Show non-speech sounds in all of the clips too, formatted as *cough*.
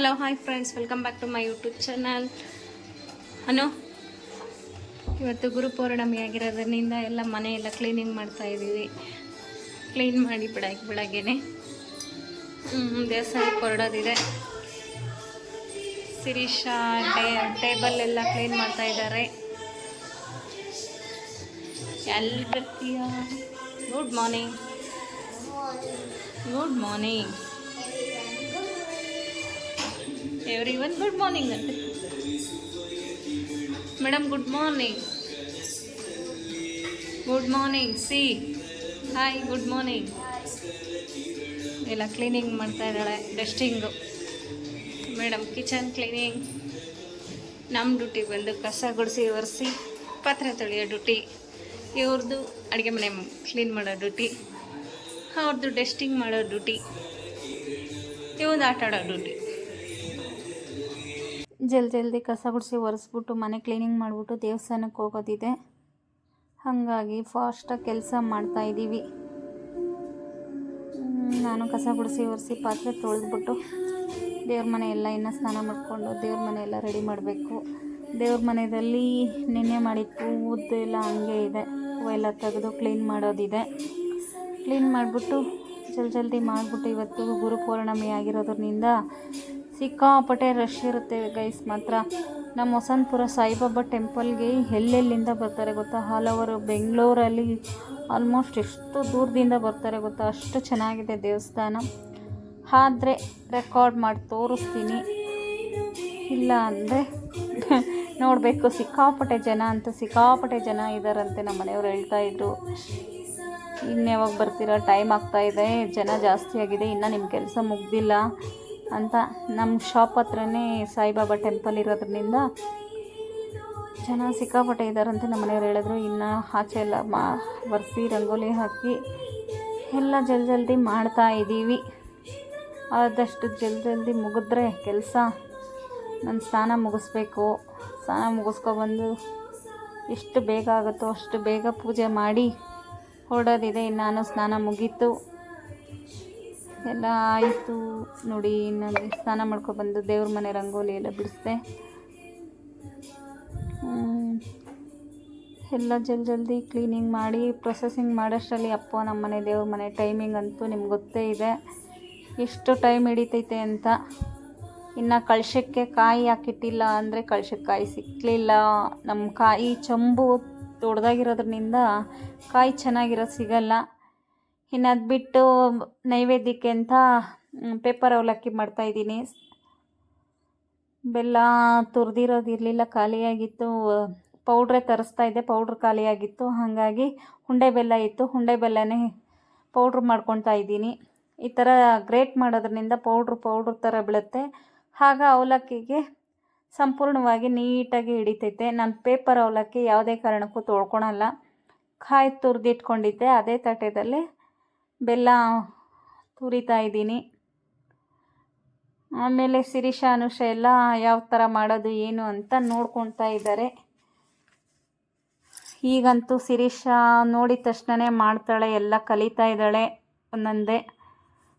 Hello hi friends welcome back to my YouTube channel Anu ಇವತ್ತು ಗುರು ಪೌರ್ಣಮಿ ಆಗಿರೋದ್ರಿಂದ ಎಲ್ಲ ಮನೆ ಎಲ್ಲ ಕ್ಲೀನಿಂಗ್ ಮಾಡ್ತಾ ಇದ್ದೀವಿ. ಕ್ಲೀನ್ ಮಾಡಿ ಬೆಳಗ್ಗೆ ಬೆಳಗ್ಗೆನೆ. ದೇವಸ್ಥಾನಕ್ಕೆ ಹೊರಡೋದಿದೆ ಸಿರೀಶಾ ಟೇ ಟೇಬಲ್ ಎಲ್ಲ ಕ್ಲೀನ್ ಮಾಡ್ತಾ ಇದ್ದಾರೆ. ಎಲ್ಲಿ ಬರ್ತೀಯ? Good morning good morning everyone good morning ಅಂತ madam good morning good morning C hi good morning ಎಲ್ಲ ಕ್ಲೀನಿಂಗ್ ಮಾಡ್ತಾ ಇದ್ದಾಳೆ ಡಸ್ಟಿಂಗು ಮೇಡಮ್ ಕಿಚನ್ ಕ್ಲೀನಿಂಗ್ ನಮ್ಮ ಡ್ಯೂಟಿ ಬಂದು ಕಸ ಗುಡಿಸಿ ಒರೆಸಿ, ಪಾತ್ರೆ ತೊಳೆಯೋ ಡ್ಯೂಟಿ. ಇವ್ರದ್ದು ಅಡುಗೆ ಮನೆ ಕ್ಲೀನ್ ಮಾಡೋ ಡ್ಯೂಟಿ. ಅವ್ರದ್ದು ಡಸ್ಟಿಂಗ್ ಮಾಡೋ ಡ್ಯೂಟಿ. ಇವ್ರದ್ದು ಆಟ ಆಡೋ ಡ್ಯೂಟಿ. ಜಲ್ದಿ ಜಲ್ದಿ ಕಸ ಗುಡಿಸಿ ಒರೆಸ್ಬಿಟ್ಟು ಮನೆ ಕ್ಲೀನಿಂಗ್ ಮಾಡಿಬಿಟ್ಟು ದೇವಸ್ಥಾನಕ್ಕೆ ಹೋಗೋದಿದೆ. ಹಾಗಾಗಿ ಫಾಸ್ಟಾಗಿ ಕೆಲಸ ಮಾಡ್ತಾ ಇದ್ದೀವಿ ನಾನು ಕಸ ಗುಡಿಸಿ ಒರೆಸಿ ಪಾತ್ರೆ ತೊಳೆದ್ಬಿಟ್ಟು ದೇವ್ರ ಮನೆ ಎಲ್ಲ ಇನ್ನು ಸ್ನಾನ ಮಾಡಿಕೊಂಡು ದೇವ್ರ ಮನೆ ಎಲ್ಲ ರೆಡಿ ಮಾಡಬೇಕು. ದೇವ್ರ ಮನೆಯಲ್ಲಿ ನೆನ್ನೆ ಮಾಡಿದ ಎಲ್ಲ ಹಂಗೆ ಇದೆ. ಹೂವೆಲ್ಲ ತೆಗೆದು ಕ್ಲೀನ್ ಮಾಡೋದಿದೆ. ಕ್ಲೀನ್ ಮಾಡಿಬಿಟ್ಟು ಜಲ್ದಿ ಜಲ್ದಿ ಮಾಡಿಬಿಟ್ಟು ಇವತ್ತು ಗುರು ಪೌರ್ಣಮಿ ಆಗಿರೋದ್ರಿಂದ ಸಿಕ್ಕಾಪಟ್ಟೆ ರಶ್ ಇರುತ್ತೆ ಗೈಸ್ ಮಾತ್ರ ನಮ್ಮ ವಸಂತಪುರ ಸಾಯಿಬಾಬಾ ಟೆಂಪಲ್ಗೆ ಎಲ್ಲೆಲ್ಲಿಂದ ಬರ್ತಾರೆ ಗೊತ್ತಾ? ಹಾಲ್ ಅವರು ಬೆಂಗಳೂರಲ್ಲಿ ಆಲ್ಮೋಸ್ಟ್ ಎಷ್ಟು ದೂರದಿಂದ ಬರ್ತಾರೆ ಗೊತ್ತಾ? ಅಷ್ಟು ಚೆನ್ನಾಗಿದೆ ದೇವಸ್ಥಾನ. ಆದರೆ ರೆಕಾರ್ಡ್ ಮಾಡಿ ತೋರಿಸ್ತೀನಿ. ಇಲ್ಲ ಅಂದರೆ *laughs* ನೋಡಬೇಕು, ಸಿಕ್ಕಾಪಟ್ಟೆ ಜನ ಅಂತ, ಸಿಕ್ಕಾಪಟ್ಟೆ ಜನ ಇದ್ದಾರಂತೆ ನಮ್ಮ ಮನೆಯವರು ಹೇಳ್ತಾ ಇದ್ರು. ಇನ್ನು ಯಾವಾಗ ಬರ್ತೀರಾ? ಟೈಮ್ ಆಗ್ತಾ ಇದೆ. ಜನ ಜಾಸ್ತಿ ಆಗಿದೆ. ಇನ್ನು ನಿಮ್ಮ ಕೆಲಸ ಮುಗ್ದಿಲ್ಲ. ಅಂತ ನಮ್ಮ ಶಾಪ್ ಹತ್ರನೇ ಸಾಯಿಬಾಬಾ ಟೆಂಪಲ್ ಇರೋದ್ರಿಂದ ಜನ ಸಿಕ್ಕಾಪಟ್ಟೆ ಇದ್ದಾರಂತೆ ನಮ್ಮ ಮನೆಯವ್ರು ಹೇಳಿದ್ರು. ಇನ್ನು ಆಚೆ ಎಲ್ಲ ಮಾ ಬರೆಸಿ ರಂಗೋಲಿ ಹಾಕಿ ಎಲ್ಲ ಜಲ್ದಿ ಜಲ್ದಿ ಮಾಡ್ತಾ ಇದ್ದೀವಿ. ಆದಷ್ಟು ಜಲ್ದಿ ಜಲ್ದಿ ಮುಗಿದ್ರೆ ಕೆಲಸ ನನ್ನ ಸ್ನಾನ ಮುಗಿಸ್ಬೇಕು. ಸ್ನಾನ ಮುಗಿಸ್ಕೊಬಂದು ಎಷ್ಟು ಬೇಗ ಆಗುತ್ತೋ ಅಷ್ಟು ಬೇಗ ಪೂಜೆ ಮಾಡಿ ಹೊರಡೋದಿದೆ ನಾನು ಸ್ನಾನ ಮುಗೀತು. ಎಲ್ಲ ಆಯಿತು. ನೋಡಿ, ಇನ್ನೊಂದು ಸ್ನಾನ ಮಾಡ್ಕೊಬಂದು ದೇವ್ರ ಮನೆ ರಂಗೋಲಿ ಎಲ್ಲ ಬಿಡಿಸ್ದೆ. ಎಲ್ಲ ಜಲ್ದಿ ಜಲ್ದಿ ಕ್ಲೀನಿಂಗ್ ಮಾಡಿ ಪ್ರೊಸೆಸಿಂಗ್ ಮಾಡೋಷ್ಟರಲ್ಲಿ ಅಪ್ಪ ನಮ್ಮ ಮನೆ, ದೇವ್ರ ಮನೆ ಟೈಮಿಂಗ್ ಅಂತೂ ನಿಮ್ಗೆ ಗೊತ್ತೇ ಇದೆ. ಎಷ್ಟು ಟೈಮ್ ಹಿಡಿತೈತೆ ಅಂತ. ಇನ್ನು ಕಳಶಕ್ಕೆ ಕಾಯಿ ಹಾಕಿಟ್ಟಿಲ್ಲ ಅಂದರೆ ಕಳಶಕ್ಕೆ ಕಾಯಿ ಸಿಕ್ಕಲಿಲ್ಲ ನಮ್ಮ ಕಾಯಿ ಚಂಬು ದೊಡ್ಡದಾಗಿರೋದ್ರಿಂದ ಕಾಯಿ ಚೆನ್ನಾಗಿರೋದು ಸಿಗಲ್ಲ. ಇನ್ನು ಅದು ಬಿಟ್ಟು ನೈವೇದ್ಯಕ್ಕೆ ಅಂತ ಪೇಪರ್ ಅವಲಕ್ಕಿ ಮಾಡ್ತಾಯಿದ್ದೀನಿ ಬೆಲ್ಲ ತುರಿದಿರೋದಿರಲಿಲ್ಲ ಖಾಲಿಯಾಗಿತ್ತು. ಪೌಡ್ರೇ ತರಿಸ್ತಾ ಇದ್ದೆ, ಪೌಡ್ರ್ ಖಾಲಿಯಾಗಿತ್ತು. ಹಾಗಾಗಿ ಹುಂಡೆ ಬೆಲ್ಲ ಇತ್ತು. ಹುಂಡೆ ಬೆಲ್ಲನೇ ಪೌಡ್ರ್ ಮಾಡ್ಕೊತಾ ಇದ್ದೀನಿ. ಈ ಥರ ಗ್ರೇಟ್ ಮಾಡೋದ್ರಿಂದ ಪೌಡ್ರ್ ಪೌಡ್ರ್ ಥರ ಬೀಳುತ್ತೆ. ಆಗ ಅವಲಕ್ಕಿಗೆ ಸಂಪೂರ್ಣವಾಗಿ ನೀಟಾಗಿ ಹಿಡಿತೈತೆ. ನಾನು ಪೇಪರ್ ಅವಲಕ್ಕಿ ಯಾವುದೇ ಕಾರಣಕ್ಕೂ ತೊಳ್ಕೊಳಲ್ಲ. ಕಾಯಿ ತುರಿದಿಟ್ಕೊಂಡಿದ್ದೆ, ಅದೇ ತಟ್ಟೆದಲ್ಲಿ ಬೆಲ್ಲ ತುರಿತಾ ಇದ್ದೀನಿ. ಆಮೇಲೆ ಸಿರಿಷ ಅನುಷ ಎಲ್ಲ ಯಾವ ಥರ ಮಾಡೋದು, ಏನು ಅಂತ ನೋಡ್ಕೊಳ್ತಾ ಇದ್ದಾರೆ. ಈಗಂತೂ ಸಿರಿಷ ನೋಡಿದ ತಕ್ಷಣನೇ ಮಾಡ್ತಾಳೆ, ಎಲ್ಲ ಕಲಿತಾ ಇದ್ದಾಳೆ ಒಂದೊಂದೇ.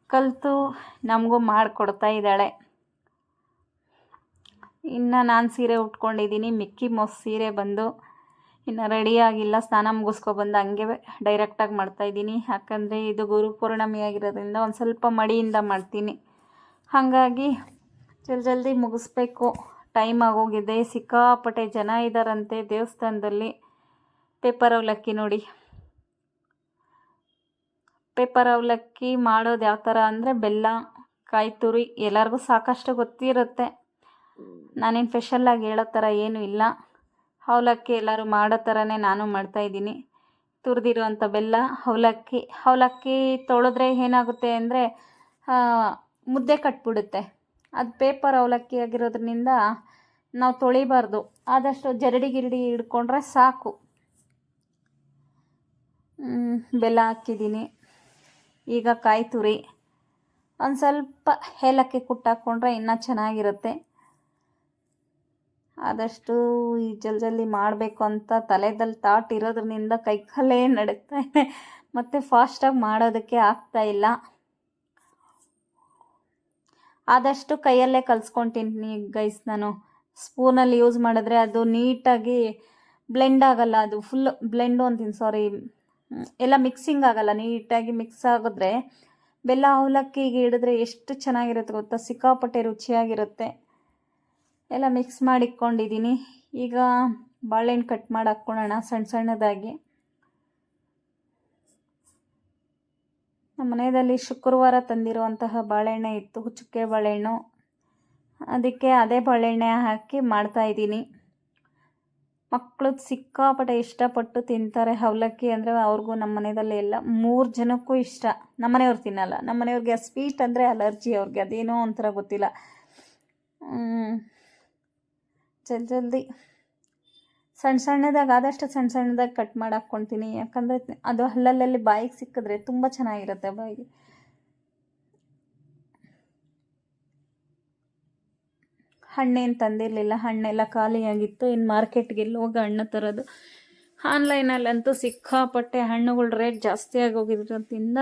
ಕಲಿತು ನಮಗೂ ಮಾಡಿಕೊಡ್ತಾ ಇದ್ದಾಳೆ. ಇನ್ನು ನಾನು ಸೀರೆ ಉಟ್ಕೊಂಡಿದ್ದೀನಿ, ಮಿಕ್ಕಿ ಮೊಸ್ ಸೀರೆ ಬಂದು. ಇನ್ನು ರೆಡಿಯಾಗಿಲ್ಲ ಸ್ನಾನ ಮುಗಿಸ್ಕೊಬಂದು ಹಂಗೆ ಡೈರೆಕ್ಟಾಗಿ ಮಾಡ್ತಾಯಿದ್ದೀನಿ ಯಾಕಂದರೆ ಇದು ಗುರು ಪೂರ್ಣಮಿ ಆಗಿರೋದ್ರಿಂದ ಒಂದು ಸ್ವಲ್ಪ ಮಡಿಯಿಂದ ಮಾಡ್ತೀನಿ. ಹಾಗಾಗಿ ಜಲ್ದಿ ಜಲ್ದಿ ಮುಗಿಸ್ಬೇಕು. ಟೈಮ್ ಆಗೋಗಿದೆ. ಸಿಕ್ಕಾಪಟ್ಟೆ ಜನ ಇದ್ದಾರಂತೆ ದೇವಸ್ಥಾನದಲ್ಲಿ. ಪೇಪರ್ ಅವಲಕ್ಕಿ ನೋಡಿ. ಪೇಪರ್ ಅವಲಕ್ಕಿ ಮಾಡೋದು ಯಾವ ಥರ ಅಂದರೆ ಬೆಲ್ಲ ಕಾಯಿ ತುರಿ ಎಲ್ಲರಿಗೂ ಸಾಕಷ್ಟು ಗೊತ್ತಿರುತ್ತೆ. ನಾನೇನು ಸ್ಪೆಷಲ್ಲಾಗಿ ಹೇಳೋ ಥರ ಏನೂ ಇಲ್ಲ. ಅವಲಕ್ಕಿ ಎಲ್ಲರೂ ಮಾಡೋ ಥರನೇ ನಾನು ಮಾಡ್ತಾಯಿದ್ದೀನಿ ತುರಿದಿರುವಂಥ ಬೆಲ್ಲ ಅವಲಕ್ಕಿ ಅವಲಕ್ಕಿ ತೊಳೆದ್ರೆ ಏನಾಗುತ್ತೆ ಅಂದರೆ ಮುದ್ದೆ ಕಟ್ಬಿಡುತ್ತೆ. ಅದು ಪೇಪರ್ ಅವಲಕ್ಕಿ ಆಗಿರೋದ್ರಿಂದ ನಾವು ತೊಳಿಬಾರ್ದು. ಆದಷ್ಟು ಜರಡಿ ಗಿರಡಿ ಹಿಡ್ಕೊಂಡ್ರೆ ಸಾಕು. ಬೆಲ್ಲ ಹಾಕಿದ್ದೀನಿ. ಈಗ ಕಾಯಿ ತುರಿ. ಒಂದು ಸ್ವಲ್ಪ ಏಲಕ್ಕಿ ಕುಟ್ಟಾಕ್ಕೊಂಡ್ರೆ ಇನ್ನೂ ಚೆನ್ನಾಗಿರುತ್ತೆ. ಆದಷ್ಟು ಈ ಜಲ್ದಿ ಜಲ್ದಿ ಮಾಡಬೇಕು ಅಂತ ತಲೆದಲ್ಲಿ ತಾಟ್ ಇರೋದ್ರಿಂದ ಕೈಕಾಲೇ ನಡುಗ್ತಾ ಇದೆ. ಮತ್ತು ಫಾಸ್ಟಾಗಿ ಮಾಡೋದಕ್ಕೆ ಆಗ್ತಾ ಇಲ್ಲ. ಆದಷ್ಟು ಕೈಯಲ್ಲೇ ಕಲಿಸ್ಕೊತೀನಿ ಗೈಸ್ ನಾನು. ಸ್ಪೂನಲ್ಲಿ ಯೂಸ್ ಮಾಡಿದ್ರೆ ಅದು ನೀಟಾಗಿ ಬ್ಲೆಂಡ್ ಆಗಲ್ಲ, ಅದು ಫುಲ್ ಬ್ಲೆಂಡು ಅಂತೀನಿ ಸಾರಿ ಎಲ್ಲ ಮಿಕ್ಸಿಂಗ್ ಆಗಲ್ಲ, ನೀಟಾಗಿ ಮಿಕ್ಸ್ ಆಗಿದ್ರೆ. ಬೆಲ್ಲ ಅವಲಕ್ಕಿಗೆ ಹಿಡಿದ್ರೆ ಎಷ್ಟು ಚೆನ್ನಾಗಿರುತ್ತೆ ಗೊತ್ತಾ? ಸಿಕ್ಕಾಪಟ್ಟೆ ರುಚಿಯಾಗಿರುತ್ತೆ. ಎಲ್ಲ ಮಿಕ್ಸ್ ಮಾಡಿ ಇಟ್ಕೊಂಡಿದ್ದೀನಿ ಈಗ ಬಾಳೆಹಣ್ಣು ಕಟ್ ಮಾಡಿ ಹಾಕ್ಕೊಳ್ಳೋಣ ಸಣ್ಣ ಸಣ್ಣದಾಗಿ. ನಮ್ಮ ಮನೆಯಲ್ಲಿ ಶುಕ್ರವಾರ ತಂದಿರುವಂತಹ ಬಾಳೆಹಣ್ಣೆ ಇತ್ತು ಚುಕ್ಕೆ ಬಾಳೆಹಣ್ಣು. ಅದಕ್ಕೆ ಅದೇ ಬಾಳೆಹಣ್ಣೆ ಹಾಕಿ ಮಾಡ್ತಾಯಿದ್ದೀನಿ ಮಕ್ಕಳು ಸಿಕ್ಕಾಪಟ್ಟೆ ಇಷ್ಟಪಟ್ಟು ತಿಂತಾರೆ ಅವಲಕ್ಕಿ ಅಂದರೆ ಅವ್ರಿಗೂ ನಮ್ಮ ಮನೆಯಲ್ಲಿ ಎಲ್ಲ ಮೂರು ಜನಕ್ಕೂ ಇಷ್ಟ. ನಮ್ಮ ಮನೆಯವ್ರು ತಿನ್ನಲ್ಲ. ನಮ್ಮ ಮನೆಯವ್ರಿಗೆ ಸ್ವೀಟ್ ಅಂದರೆ ಅಲರ್ಜಿ ಅವ್ರಿಗೆ. ಅದೇನೋ ಒಂಥರ ಗೊತ್ತಿಲ್ಲ. ಜಲ್ದಿ ಜಲ್ದಿ. ಸಣ್ಣ ಸಣ್ಣದಾಗ ಆದಷ್ಟು ಸಣ್ಣ ಸಣ್ಣದಾಗಿ ಕಟ್ ಮಾಡಿ ಯಾಕಂದರೆ ಅದು ಹಲ್ಲಲ್ಲಿ ಬಾಯಿಗೆ ಸಿಕ್ಕಿದ್ರೆ ತುಂಬ ಚೆನ್ನಾಗಿರುತ್ತೆ ಬಾಯಿಗೆ. ಹಣ್ಣೇನು ತಂದಿರಲಿಲ್ಲ. ಹಣ್ಣೆಲ್ಲ ಖಾಲಿಯಾಗಿತ್ತು. ಇನ್ನು ಮಾರ್ಕೆಟ್ಗೆ ಎಲ್ಲಿ ಹೋಗಿ ಹಣ್ಣು ತರೋದು. ಆನ್ಲೈನಲ್ಲಂತೂ ಸಿಕ್ಕಾಪಟ್ಟೆ ಹಣ್ಣುಗಳ ರೇಟ್ ಜಾಸ್ತಿ ಆಗೋಗಿರೋದ್ರಿಂದ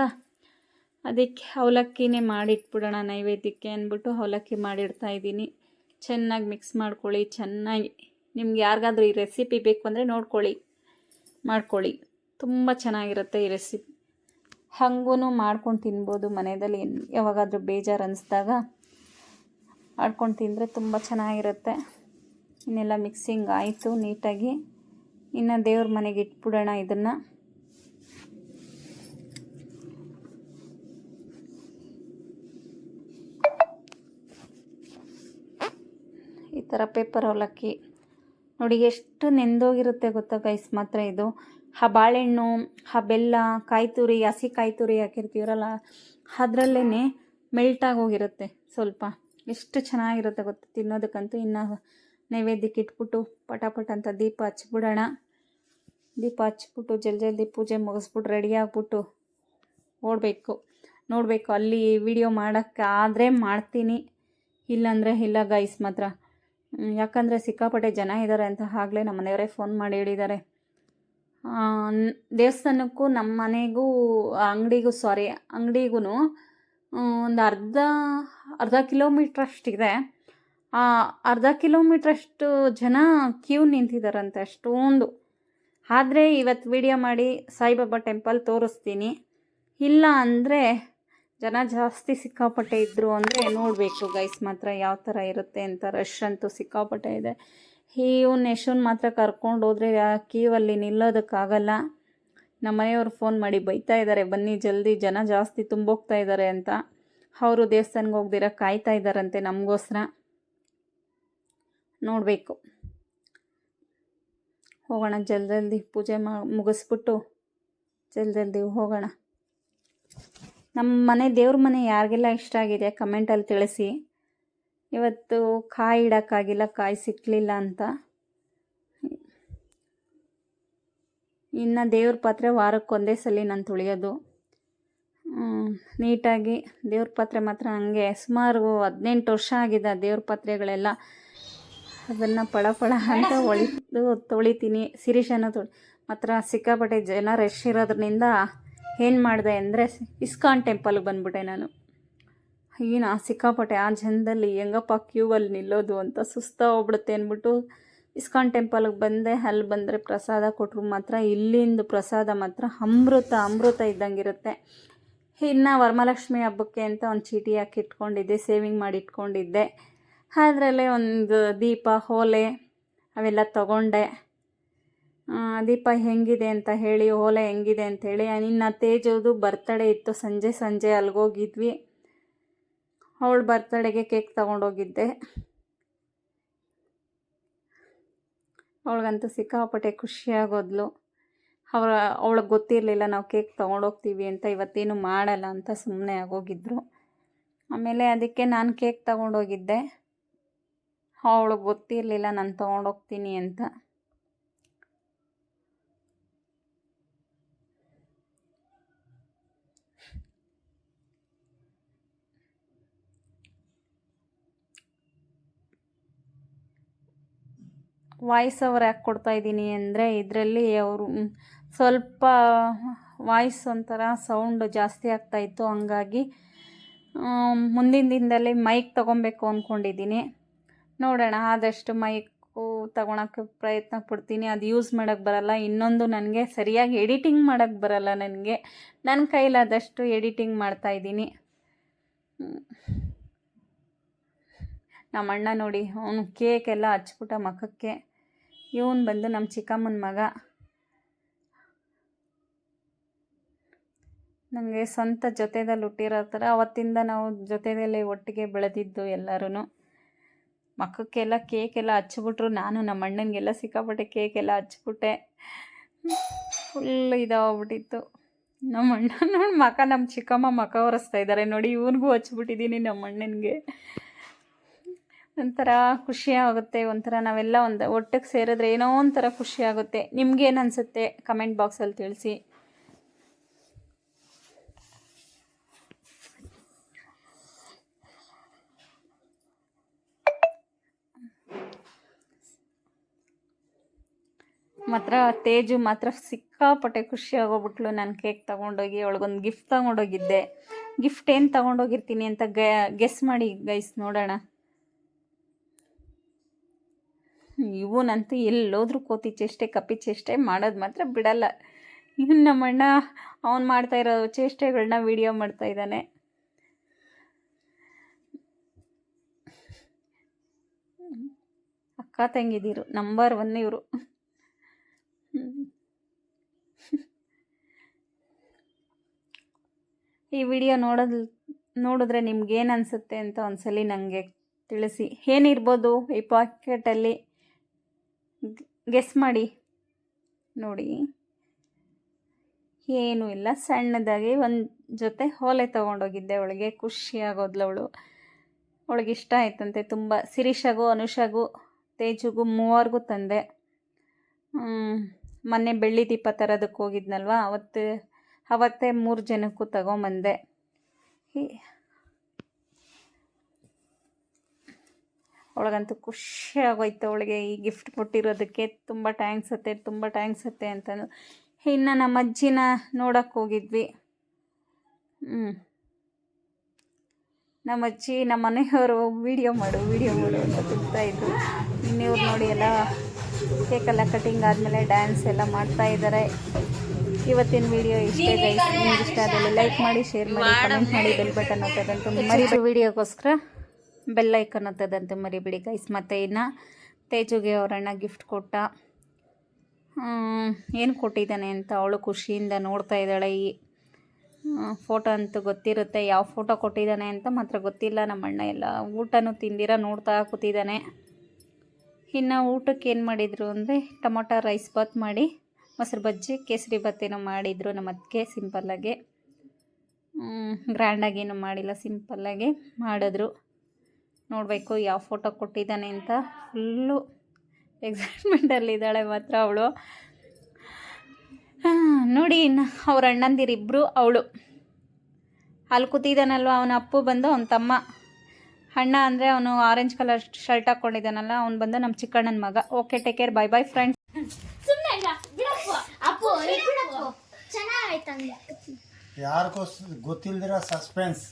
ಅದಕ್ಕೆ ಅವಲಕ್ಕಿನೇ ಮಾಡಿಟ್ಬಿಡೋಣ ನೈವೇದ್ಯಕ್ಕೆ ಅಂದ್ಬಿಟ್ಟು ಅವಲಕ್ಕಿ ಮಾಡಿಡ್ತಾ ಇದ್ದೀನಿ. ಚೆನ್ನಾಗಿ ಮಿಕ್ಸ್ ಮಾಡ್ಕೊಳ್ಳಿ, ಚೆನ್ನಾಗಿ. ನಿಮ್ಗೆ ಯಾರಿಗಾದ್ರೂ ಈ ರೆಸಿಪಿ ಬೇಕು ಅಂದರೆ ನೋಡ್ಕೊಳ್ಳಿ, ಮಾಡ್ಕೊಳ್ಳಿ. ತುಂಬ ಚೆನ್ನಾಗಿರುತ್ತೆ ಈ ರೆಸಿಪಿ ಹಾಗೂ ಮಾಡ್ಕೊಂಡು ತಿನ್ಬೋದು ಮನೆಯಲ್ಲಿ ಯಾವಾಗಾದರೂ ಬೇಜಾರು ಅನ್ನಿಸ್ದಾಗ ಮಾಡ್ಕೊಂಡು ತಿಂದರೆ ತುಂಬ ಚೆನ್ನಾಗಿರುತ್ತೆ. ಇನ್ನೆಲ್ಲ ಮಿಕ್ಸಿಂಗ್ ಆಯಿತು ನೀಟಾಗಿ. ಇನ್ನು ದೇವ್ರ ಮನೆಗೆ ಇಟ್ಬಿಡೋಣ ಇದನ್ನು ಈ ಥರ ಪೇಪರ್ ಅವಲಕ್ಕಿ ನೋಡಿ, ಎಷ್ಟು ನೆಂದೋಗಿರುತ್ತೆ ಗೊತ್ತಾ ಗೈಸ್ ಮಾತ್ರ ಇದು. ಆ ಬಾಳೆಹಣ್ಣು ಆ ಬೆಲ್ಲ ಕಾಯಿ ತುರಿ ಹಸಿ ಕಾಯಿ ತುರಿ ಹಾಕಿರ್ತೀವರಲ್ಲ ಅದರಲ್ಲೇ ಮೆಲ್ಟಾಗಿ ಹೋಗಿರುತ್ತೆ ಸ್ವಲ್ಪ. ಎಷ್ಟು ಚೆನ್ನಾಗಿರುತ್ತೆ ಗೊತ್ತಾ ತಿನ್ನೋದಕ್ಕಂತೂ. ಇನ್ನು ನೈವೇದ್ಯಕ್ಕೆ ಇಟ್ಬಿಟ್ಟು ಪಟಾಪಟ ಅಂತ ದೀಪ ಹಚ್ಬಿಡೋಣ. ದೀಪ ಹಚ್ಬಿಟ್ಟು ಜಲ್ ಜಲ್ದಿ ಪೂಜೆ ಮುಗಿಸ್ಬಿಟ್ಟು ರೆಡಿ ಆಗ್ಬಿಟ್ಟು ಓಡಬೇಕು. ನೋಡಬೇಕು ಅಲ್ಲಿ ವಿಡಿಯೋ ಮಾಡೋಕ್ಕೆ ಆದರೆ ಮಾಡ್ತೀನಿ. ಇಲ್ಲಾಂದರೆ ಇಲ್ಲ ಗೈಸ್ ಮಾತ್ರ. ಯಾಕಂದರೆ ಸಿಕ್ಕಾಪಟ್ಟೆ ಜನ ಇದ್ದಾರೆ ಅಂತ ಆಗಲೇ ನಮ್ಮ ಮನೆಯವರೇ ಫೋನ್ ಮಾಡಿ ಹೇಳಿದ್ದಾರೆ. ದೇವಸ್ಥಾನಕ್ಕೂ ನಮ್ಮ ಮನೆಗೂ ಅಂಗಡಿಗೂ ಸಾರಿ ಅಂಗಡಿಗೂ ಒಂದು ಅರ್ಧ ಅರ್ಧ ಕಿಲೋಮೀಟ್ರಷ್ಟಿದೆ. ಅರ್ಧ ಕಿಲೋಮೀಟ್ರಷ್ಟು ಜನ ಕ್ಯೂ ನಿಂತಿದ್ದಾರಂತೆ ಅಷ್ಟೊಂದು. ಆದರೆ ಇವತ್ತು ವಿಡಿಯೋ ಮಾಡಿ ಸಾಯಿಬಾಬಾ ಟೆಂಪಲ್ ತೋರಿಸ್ತೀನಿ. ಇಲ್ಲ ಅಂದರೆ ಜನ ಜಾಸ್ತಿ ಸಿಕ್ಕಾಪಟ್ಟೆ ಇದ್ದರು ಅಂದರೆ ನೋಡಬೇಕು, ಗೈಸ್ ಮಾತ್ರ ಯಾವ ಥರ ಇರುತ್ತೆ ಅಂತ ರಶ್ ಅಂತೂ ಸಿಕ್ಕಾಪಟ್ಟೆ ಇದೆ. ಇವ್ನ ಯಶುನ್ ಮಾತ್ರ ಕರ್ಕೊಂಡು ಹೋದರೆ ಕ್ಯೂ ಅಲ್ಲಿ ನಿಲ್ಲೋದಕ್ಕಾಗಲ್ಲ. ನಮ್ಮ ಮನೆಯವ್ರು ಫೋನ್ ಮಾಡಿ ಬೈತಾ ಇದ್ದಾರೆ ಬನ್ನಿ ಜಲ್ದಿ, ಜನ ಜಾಸ್ತಿ ತುಂಬೋಗ್ತಾ ಇದ್ದಾರೆ ಅಂತ. ಅವರು ದೇವಸ್ಥಾನಕ್ಕೆ ಹೋಗ್ದಿರ ಕಾಯ್ತಾ ಇದ್ದಾರಂತೆ ನಮಗೋಸ್ಕರ ನೋಡಬೇಕು. ಹೋಗೋಣ ಜಲ್ದಿ ಜಲ್ದಿ ಪೂಜೆ ಮಾ, ಮುಗಿಸ್ಬಿಟ್ಟು ಜಲ್ದಲ್ದಿ ಜಲ್ದಿ ಹೋಗೋಣ. ನಮ್ಮ ಮನೆ ದೇವ್ರ ಮನೆ ಯಾರಿಗೆಲ್ಲ ಇಷ್ಟ ಆಗಿದೆ ಕಮೆಂಟಲ್ಲಿ ತಿಳಿಸಿ. ಇವತ್ತು ಕಾಯಿ ಇಡೋಕ್ಕಾಗಿಲ್ಲ, ಕಾಯಿ ಸಿಕ್ಕಲಿಲ್ಲ ಅಂತ. ಇನ್ನು ದೇವ್ರ ಪಾತ್ರೆ ವಾರಕ್ಕೆ ಒಂದೇ ಸಲ ನಾನು ತುಳಿಯೋದು. ನೀಟಾಗಿ ದೇವ್ರ ಪಾತ್ರೆ ಮಾತ್ರ ನನಗೆ ಸುಮಾರು ಹದಿನೆಂಟು ವರ್ಷ ಆಗಿದೆ ದೇವ್ರ ಪಾತ್ರೆಗಳೆಲ್ಲ. ಅದನ್ನು ಪಳ ಪಳ ಅಂತ ಒಳಿದು ತೊಳಿತೀನಿ ಸಿರಿಶನ ತೊಳಿ ಮಾತ್ರ ಸಿಕ್ಕಾಪಟ್ಟೆ ಜನ ರಶ್ ಇರೋದ್ರಿಂದ ಏನು ಮಾಡಿದೆ ಅಂದರೆ ಇಸ್ಕಾನ್ ಟೆಂಪಲ್ಗೆ ಬಂದ್ಬಿಟ್ಟೆ ನಾನು. ಏನು ಆ ಸಿಕ್ಕಾಪಟ್ಟೆ ಆ ಜನದಲ್ಲಿ ಹೆಂಗಪ್ಪ ಕ್ಯೂವಲ್ಲಿ ನಿಲ್ಲೋದು ಅಂತ ಸುಸ್ತಾ ಹೋಗ್ಬಿಡುತ್ತೆ ಅಂದ್ಬಿಟ್ಟು ಇಸ್ಕಾನ್ ಟೆಂಪಲ್ಗೆ ಬಂದೆ. ಅಲ್ಲಿ ಬಂದರೆ ಪ್ರಸಾದ ಕೊಟ್ಟರು ಮಾತ್ರ. ಇಲ್ಲಿಂದು ಪ್ರಸಾದ ಮಾತ್ರ ಅಮೃತ ಅಮೃತ ಇದ್ದಂಗಿರುತ್ತೆ. ಇನ್ನು ವರಮಹಾಲಕ್ಷ್ಮಿ ಹಬ್ಬಕ್ಕೆ ಅಂತ ಒಂದು ಚೀಟಿ ಹಾಕಿ ಇಟ್ಕೊಂಡಿದ್ದೆ ಸೇವಿಂಗ್ ಮಾಡಿ ಇಟ್ಕೊಂಡಿದ್ದೆ. ಅದರಲ್ಲೇ ಒಂದು ದೀಪ, ಹೋಲೆ ಅವೆಲ್ಲ ತಗೊಂಡೆ. ದೀಪ ಹೆಂಗಿದೆ ಅಂತ ಹೇಳಿ, ಓಲೆ ಹೆಂಗಿದೆ ಅಂತ ಹೇಳಿ ಇನ್ನು ತೇಜೋದು ಬರ್ತಡೇ ಇತ್ತು, ಸಂಜೆ ಸಂಜೆ ಅಲ್ಗೋಗಿದ್ವಿ. ಅವಳು ಬರ್ತಡೆಗೆ ಕೇಕ್ ತೊಗೊಂಡೋಗಿದ್ದೆ. ಅವಳಿಗಂತೂ ಸಿಕ್ಕಾಪಟ್ಟೆ ಖುಷಿಯಾಗೋದ್ಲು. ಅವಳ ಅವಳಿಗೆ ಗೊತ್ತಿರಲಿಲ್ಲ, ನಾವು ಕೇಕ್ ತೊಗೊಂಡೋಗ್ತೀವಿ ಅಂತ, ಇವತ್ತೇನು ಮಾಡಲ್ಲ ಅಂತ ಸುಮ್ಮನೆ ಆಗೋಗಿದ್ರು. ಆಮೇಲೆ ಅದಕ್ಕೆ ನಾನು ಕೇಕ್ ತೊಗೊಂಡೋಗಿದ್ದೆ. ಅವಳಿಗೆ ಗೊತ್ತಿರಲಿಲ್ಲ, ನಾನು ತೊಗೊಂಡೋಗ್ತೀನಿ ಅಂತ. ವಾಯ್ಸ್ ಓವರ್ ಯಾಕೆ ಕೊಡ್ತಾ ಇದ್ದೀನಿ ಅಂದರೆ ಇದರಲ್ಲಿ ಅವರು ಸ್ವಲ್ಪ ವಾಯ್ಸ್ ಒಂಥರ ಸೌಂಡ್ ಜಾಸ್ತಿ ಆಗ್ತಾಯಿತ್ತು ಹಂಗಾಗಿ ಮುಂದಿನ ದಿನದಲ್ಲಿ ಮೈಕ್ ತೊಗೊಬೇಕು ಅಂದ್ಕೊಂಡಿದ್ದೀನಿ ನೋಡೋಣ, ಆದಷ್ಟು ಮೈಕು ತಗೊಳಕ್ಕೆ ಪ್ರಯತ್ನ ಪಡ್ತೀನಿ. ಅದು ಯೂಸ್ ಮಾಡೋಕ್ಕೆ ಬರಲ್ಲ. ಇನ್ನೊಂದು ನನಗೆ ಸರಿಯಾಗಿ ಎಡಿಟಿಂಗ್ ಮಾಡೋಕ್ಕೆ ಬರಲ್ಲ ನನಗೆ. ನನ್ನ ಕೈಲಾದಷ್ಟು ಎಡಿಟಿಂಗ್ ಮಾಡ್ತಾಯಿದ್ದೀನಿ ನಮ್ಮ ಅಣ್ಣ ನೋಡಿ, ಅವನು ಕೇಕ್ ಎಲ್ಲ ಹಚ್ಬಿಟ್ಟ ಮಖಕ್ಕೆ. ಇವನು ಬಂದು ನಮ್ಮ ಚಿಕ್ಕಮ್ಮನ ಮಗ. ನಮಗೆ ಸ್ವಂತ ಜೊತೆದಲ್ಲಿ ಹುಟ್ಟಿರೋ ಥರ ಅವತ್ತಿಂದ ನಾವು ಜೊತೆಯಲ್ಲೇ ಒಟ್ಟಿಗೆ ಬೆಳೆದಿದ್ದು ಎಲ್ಲರೂ ಮಕ್ಕಕ್ಕೆಲ್ಲ ಕೇಕ್ ಎಲ್ಲ ಹಚ್ಬಿಟ್ರು ನಾನು ನಮ್ಮ ಅಣ್ಣನಿಗೆಲ್ಲ ಸಿಕ್ಕಾಪಟ್ಟೆ ಕೇಕ್ ಎಲ್ಲ ಹಚ್ಬಿಟ್ಟೆ ಫುಲ್ ಇದಾಗ್ಬಿಟ್ಟಿತ್ತು. ನಮ್ಮ ಅಣ್ಣ ನೋಡಿ ಮಕ ನಮ್ಮ ಚಿಕ್ಕಮ್ಮ ಮಕ ಒರೆಸ್ತಾ ಇದ್ದಾರೆ ನೋಡಿ. ಇವನಿಗೂ ಹಚ್ಬಿಟ್ಟಿದ್ದೀನಿ ನಮ್ಮ ಅಣ್ಣನಿಗೆ. ಒಂಥರ ಖುಷಿಯಾಗುತ್ತೆ ಒಂಥರ ನಾವೆಲ್ಲ ಒಂದು ಒಟ್ಟಿಗೆ ಸೇರಿದ್ರೆ ಏನೋ ಒಂಥರ ಖುಷಿ ಆಗುತ್ತೆ. ನಿಮ್ಗೇನು ಅನಿಸುತ್ತೆ? ಕಮೆಂಟ್ ಬಾಕ್ಸಲ್ಲಿ ತಿಳಿಸಿ. ಮಾತ್ರ ತೇಜು ಮಾತ್ರ ಸಿಕ್ಕಾಪಟ್ಟೆ ಖುಷಿ ಆಗೋಗ್ಬಿಟ್ಲು. ನಾನು ಕೇಕ್ ತೊಗೊಂಡೋಗಿ, ಅವಳಿಗೊಂದು ಗಿಫ್ಟ್ ತೊಗೊಂಡೋಗಿದ್ದೆ. ಗಿಫ್ಟ್ ಏನು ತೊಗೊಂಡೋಗಿರ್ತೀನಿ ಅಂತ ಗೆಸ್ ಮಾಡಿ ಗೈಸ್ ನೋಡೋಣ. ಇವನಂತೂ ಎಲ್ಲೋದ್ರೂ ಕೋತಿ ಚೇಷ್ಟೆ, ಕಪ್ಪಿ ಚೇಷ್ಟೆ ಮಾಡೋದು ಮಾತ್ರ ಬಿಡಲ್ಲ. ಇವನು ನಮ್ಮಣ್ಣ, ಅವನು ಮಾಡ್ತಾ ಇರೋ ಚೇಷ್ಟೆಗಳನ್ನ ವಿಡಿಯೋ ಮಾಡ್ತಾ ಇದ್ದಾನೆ. ಅಕ್ಕ ತಂಗಿದಿರು ನಂಬರ್ ಒನ್ ಇವರು. ಈ ವಿಡಿಯೋ ನೋಡೋದ್, ನೋಡಿದ್ರೆ ನಿಮ್ಗೇನು ಅನಿಸುತ್ತೆ ಅಂತ ಒಂದ್ಸಲಿ ನನಗೆ ತಿಳಿಸಿ. ಏನಿರ್ಬೋದು, ಈ ಪಾಕೆಟಲ್ಲಿ ಗೆಸ್ ಮಾಡಿ. ನೋಡಿ. ಏನೂ ಇಲ್ಲ. ಸಣ್ಣದಾಗಿ ಒಂದು ಜೊತೆ ಓಲೆ ತೊಗೊಂಡೋಗಿದ್ದೆ ಅವಳಿಗೆ. ಖುಷಿಯಾಗೋದ್ಲು ಅವಳು. ಅವಳಿಗೆ ಇಷ್ಟ ಆಯ್ತಂತೆ ತುಂಬ. ಸಿರಿಷಗು ಅನುಷಾಗೂ ತೇಜುಗೂ ಮೂವರ್ಗೂ ತಂದೆ. ಮೊನ್ನೆ ಬೆಳ್ಳಿ ದೀಪ ತರೋದಕ್ಕೆ ಹೋಗಿದ್ನಲ್ವ? ಅವತ್ತು, ಅವತ್ತೇ ಮೂರು ಜನಕ್ಕೂ ತಗೊಂಬಂದೆ. ಅವಳಿಗಂತೂ ಖುಷಿ ಆಗೋಯ್ತು ಅವಳಿಗೆ ಈ ಗಿಫ್ಟ್ ಕೊಟ್ಟಿರೋದಕ್ಕೆ. ತುಂಬ ಟ್ಯಾಂಕ್ಸ್ ಅತ್ತೆ, ತುಂಬ ಟ್ಯಾಂಕ್ಸ್ ಅತ್ತೆ ಅಂತಂದು ಇನ್ನು ನಮ್ಮ ಅಜ್ಜಿನ ನೋಡೋಕ್ಕೆ ಹೋಗಿದ್ವಿ. ಹ್ಞೂ ನಮ್ಮ ಅಜ್ಜಿ, ನಮ್ಮ ಮನೆಯವರು ವೀಡಿಯೋ ಮಾಡು ವೀಡಿಯೋ ಮಾಡು ಅಂತ ಇದ್ರು. ಇನ್ನಿವ್ರು ನೋಡಿ ಎಲ್ಲ ಕೇಕೆಲ್ಲ ಕಟಿಂಗ್ ಆದಮೇಲೆ ಡ್ಯಾನ್ಸ್ ಎಲ್ಲ ಮಾಡ್ತಾ ಇದ್ದಾರೆ ಇವತ್ತಿನ ವಿಡಿಯೋ ಇಷ್ಟೇ ನಿಮ್ಗೆ ಇಷ್ಟ ಆದಲ್ಲಿ ಲೈಕ್ ಮಾಡಿ ಶೇರ್ ಮಾಡಿ ಕಮೆಂಟ್ ಮಾಡಿ ಬೆಲ್ ಬಟನ್ ಹಾಕೋದಂತೂ ಮರಿ ವಿಡಿಯೋಗೋಸ್ಕರ ಬೆಲ್ ಐಕನ್ ಅಂತದಂತೆ ಮರಿಬಿಡಿ ಗೈಸ್ ಮತ್ತು ಇನ್ನು ತೇಜುಗೆ ಅವರಣ್ಣ ಗಿಫ್ಟ್ ಕೊಟ್ಟ ಏನು ಕೊಟ್ಟಿದ್ದಾನೆ ಅಂತ ಅವಳು ಖುಷಿಯಿಂದ ನೋಡ್ತಾ ಇದ್ದಾಳೆ ಈ ಫೋಟೋ ಅಂತೂ ಗೊತ್ತಿರುತ್ತೆ. ಯಾವ ಫೋಟೋ ಕೊಟ್ಟಿದ್ದಾನೆ ಅಂತ ಮಾತ್ರ ಗೊತ್ತಿಲ್ಲ. ನಮ್ಮ ಅಣ್ಣ ಎಲ್ಲ ಊಟನೂ ತಿಂದಿರ ನೋಡ್ತಾ ಕೂತಿದ್ದಾನೆ. ಇನ್ನು ಊಟಕ್ಕೆ ಏನು ಮಾಡಿದರು ಅಂದರೆ ಟೊಮೊಟೊ ರೈಸ್ ಬಾತ್ ಮಾಡಿ, ಮೊಸರು ಬಜ್ಜಿ, ಕೇಸರಿ ಏನೋ ಮಾಡಿದರು ನಮ್ಮ ಅದಕ್ಕೆ ಸಿಂಪಲ್ಲಾಗಿ ಗ್ರ್ಯಾಂಡಾಗೇನು ಮಾಡಿಲ್ಲ ಸಿಂಪಲ್ಲಾಗೆ ಮಾಡಿದ್ರು. ನೋಡಬೇಕು ಯಾವ ಫೋಟೋ ಕೊಟ್ಟಿದ್ದಾನೆ ಅಂತ. ಫುಲ್ಲು ಎಕ್ಸೈಟ್ಮೆಂಟಲ್ಲಿದ್ದಾಳೆ ಮಾತ್ರ ಅವಳು. ನೋಡಿ ಇನ್ನು ಅವ್ರ ಅಣ್ಣಂದಿರಿಬ್ಬರು ಅವಳು. ಅಲ್ಲಿ ಕೂತಿದ್ದಾನಲ್ವ ಅವನ ಅಪ್ಪು ಬಂದು ಅವನ ತಮ್ಮ. ಅಣ್ಣ ಅಂದರೆ ಅವನು ಆರೆಂಜ್ ಕಲರ್ ಶರ್ಟ್ ಹಾಕ್ಕೊಂಡಿದ್ದಾನಲ್ಲ ಅವ್ನು ಬಂದು ನಮ್ಮ ಚಿಕ್ಕಣ್ಣನ ಮಗ. Okay take care bye bye friends ಯಾರಿಗೂ ಗೊತ್ತಿಲ್ದಿರ ಸಸ್ಪೆನ್ಸ್